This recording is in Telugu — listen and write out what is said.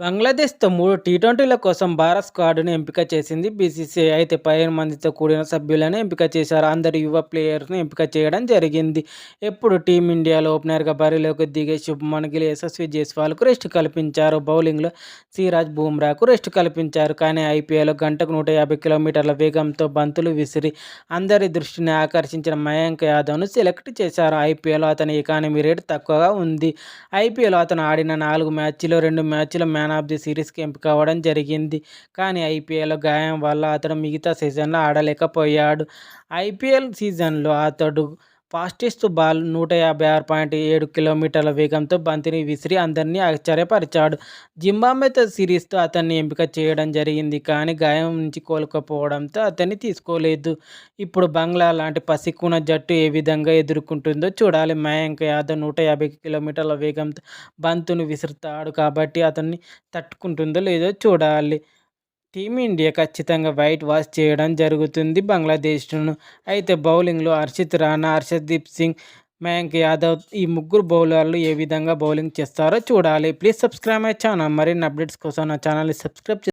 బంగ్లాదేశ్తో మూడు టీ ట్వంటీల కోసం భారత్ స్క్వాడ్ను ఎంపిక చేసింది బీసీసీఐ. అయితే పదిహేను మందితో కూడిన సభ్యులను ఎంపిక చేశారు. అందరు యువ ప్లేయర్స్ను ఎంపిక చేయడం జరిగింది. ఎప్పుడు టీమిండియాలో ఓపెనర్గా బరిలోకి దిగే శుభ్మన్ గిల్ యశస్వి జైస్వాల్కు రెస్ట్ కల్పించారు. బౌలింగ్లో సిరాజ్ బూమ్రాకు రెస్ట్ కల్పించారు. కానీ ఐపీఎల్ గంటకు నూట యాభై కిలోమీటర్ల వేగంతో బంతులు విసిరి అందరి దృష్టిని ఆకర్షించిన మయాంక్ యాదవ్ను సెలెక్ట్ చేశారు. ఐపీఎల్ అతని ఎకానమీ రేట్ తక్కువగా ఉంది. ఐపీఎల్ అతను ఆడిన నాలుగు మ్యాచ్లో రెండు మ్యాచ్లో మ్యాన్ ఆఫ్ ది సిరీస్కి ఎంపిక అవ్వడం జరిగింది. కానీ ఐపీఎల్ గాయం వల్ల అతడు మిగతా సీజన్లో ఆడలేకపోయాడు. ఐపీఎల్ సీజన్లో అతడు ఫాస్టెస్ట్ బాల్ నూట యాభై ఆరు పాయింట్ ఏడు కిలోమీటర్ల వేగంతో బంతిని విసిరి అందరినీ ఆశ్చర్యపరిచాడు. జింబాబ్వేతో సిరీస్తో అతన్ని ఎంపిక చేయడం జరిగింది కానీ గాయం నుంచి కోలుకోపోవడంతో అతన్ని తీసుకోలేదు. ఇప్పుడు బంగ్లా లాంటి పసికున్న జట్టు ఏ విధంగా ఎదుర్కొంటుందో చూడాలి. మయాంక్ యాదవ్ నూట యాభై కిలోమీటర్ల వేగంతో బంతును విసురుతాడు కాబట్టి అతన్ని తట్టుకుంటుందో లేదో చూడాలి. టీమిండియా ఖచ్చితంగా వైట్ వాష్ చేయడం జరుగుతుంది. బంగ్లాదేశ్ను అయితే బౌలింగ్లో హర్షిత్ రాణా హర్షదీప్ సింగ్ మయాంక్ యాదవ్ ఈ ముగ్గురు బౌలర్లు ఏ విధంగా బౌలింగ్ చేస్తారో చూడాలి. Please subscribe my channel. మరిన్ని అప్డేట్స్ కోసం నా ఛానల్ని సబ్స్క్రైబ్